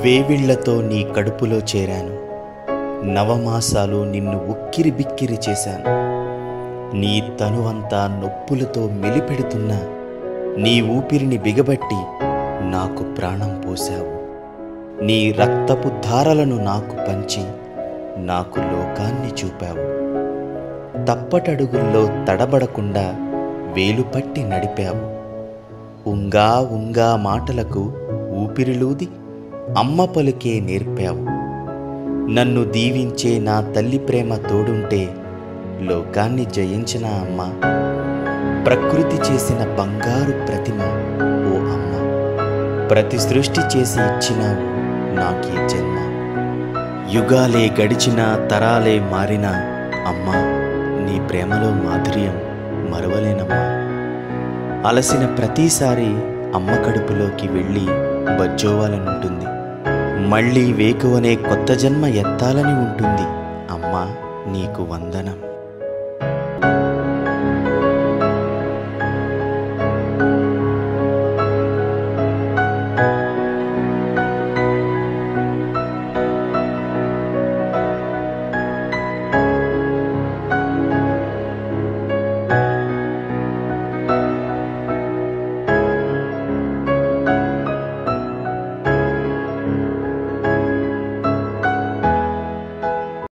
వేవిళ్ళతో నీ కడుపులో చేరాను. నవమాసాలు నిన్ను ఉక్కిరి బిక్కిరి చేశాను. నీ తనువంతా నొప్పులతో మెలిపెడుతున్న నీ ఊపిరిని బిగబట్టి నాకు ప్రాణం పోశావు. నీ రక్తపు ధారలను నాకు పంచి నాకు లోకాన్ని చూపావు. తప్పటడుగుల్లో తడబడకుండా వేలుపట్టి నడిపావు. ఉంగా ఉంగా మాటలకు ఊపిరిలూది అమ్మ పలుకే నేర్పావు. నన్ను దీవించే నా తల్లి ప్రేమ తోడుంటే లోకాన్ని జయించిన అమ్మ. ప్రకృతి చేసిన బంగారు ప్రతిమ ఓ అమ్మ. ప్రతి సృష్టి చేసి ఇచ్చినావు నాకీ జన్మ. యుగాలే గడిచిన తరాలే మారిన అమ్మ నీ ప్రేమలో మాధుర్యం మరవలేనమ్మా. అలసిన ప్రతిసారి అమ్మ కడుపులోకి వెళ్ళి బజ్జోవాలనుంటుంది. మళ్ళీ వేకువనే కొత్త జన్మ ఎత్తాలని ఉంటుంది. అమ్మా నీకు వందనం.